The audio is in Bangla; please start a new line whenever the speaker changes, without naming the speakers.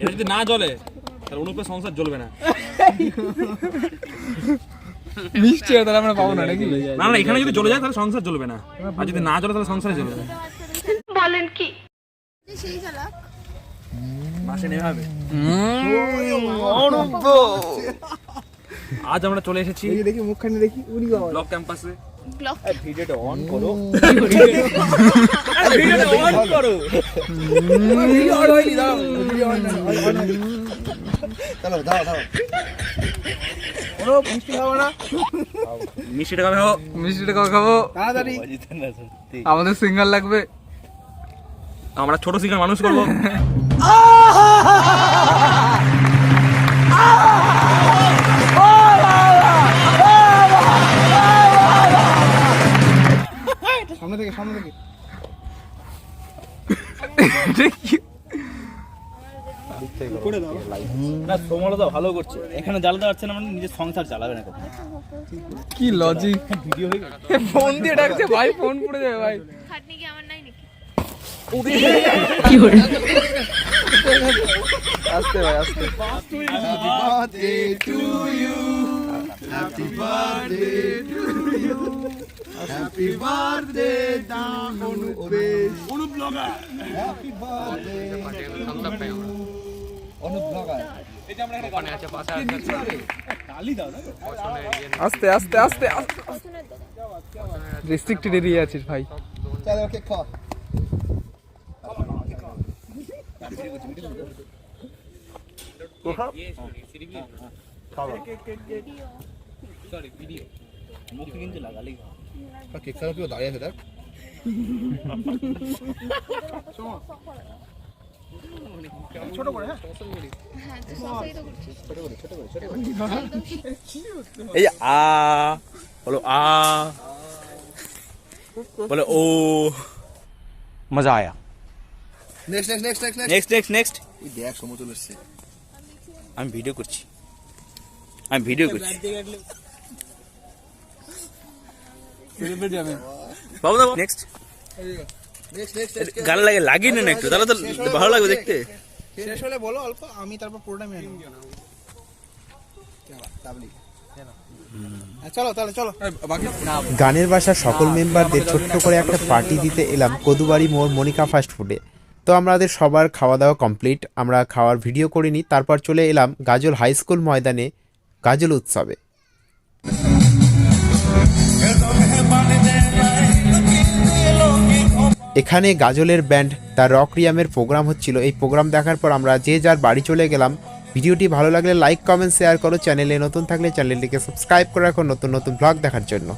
এটা যদি না জ্বলে তাহলে অনুপের সংসার জ্বলবে না।
মিষ্টি তাহলে আমরা পাবো না নাকি?
না না এখানে যদি জ্বলে যায় তাহলে সংসার জ্বলবে না। আর যদি না জ্বলে তাহলে সংসারে জ্বলবে
বলেন কি?
সেই চালাক
মাসে নেমে হবে আজ আমরা চলে এসেছি
দেখি মুখখানি দেখি। উড়ি বাবা।
ব্লক ক্যাম্পাসে।
ব্লক
ভিডিওটা অন করো।
চলো দাও দাও
কোনো মিষ্টি খাব না
মিষ্টি টাকা খাব
মিষ্টিটা কবে খাব
তাড়াতাড়ি।
আমাদের সিঙ্গার লাগবে।
আমরা ছোট সিঙ্গার মানুষ করব।
সামনে থেকে সামনে থেকে।
না সোমলতা ভালো করছে। এখানে জ্বালাতে পারছে না মানে নিজের সংসার চালাবে না কখনো।
কি লজিক ফোন দিয়ে ডাকছে ভাই ফোন পড়ে যাবে ভাই।
খাটনি কি আমার নাই নাকি?
আসতে ভাই আসতে।
Birthday to you happy birthday to you happy birthday done Anupesh Anup blogger happy birthday
আস্তে আস্তে আস্তে রেস্ট্রিক্টেড এরিয়া আছিস ভাই।
চলো ওকে খা।
মুখে কিন্তু লাগালেই
কেক খাওয়া কেউ দাঁড়িয়ে আছে দেখ।
হ্যাঁ?
এই আ বলো আ। বলে ও। মজা আয়া।
Next next next next
next next next
দেখ সময় চলে এসছে।
আমি ভিডিও করছি। আমি ভিডিও করছি। বাবু দাও নেক্সট লাগে লাগিয়ে নেন একটু তাহলে তো ভালো লাগবে দেখতে।
শেষ হলে বলো অল্প আমি তারপর পুরোটা মেনে
তাবলি
চলো তাহলে চলো। বাকি
গানের বাসার সকল মেম্বারদের ছোট্ট করে একটা পার্টি দিতে এলাম কদুবাড়ি মোড় মনিকা ফাস্ট ফুডে তো আমাদের সবার খাওয়া দাওয়া কমপ্লিট আমরা খাওয়ার ভিডিও করে নিই তারপর চলে এলাম গাজল হাই স্কুল ময়দানে গাজল উৎসবে। এখানে গাজলের ব্যান্ড দ্য রক রিয়ামের প্রোগ্রাম হচ্ছিল। এই প্রোগ্রাম দেখার পর আমরা যে যার বাড়ি চলে গেলাম। ভিডিওটি ভালো লাগলে লাইক কমেন্ট শেয়ার করো। চ্যানেলে নতুন থাকলে চ্যানেলটিকে সাবস্ক্রাইব করে রাখো নতুন নতুন ব্লগ দেখার জন্য।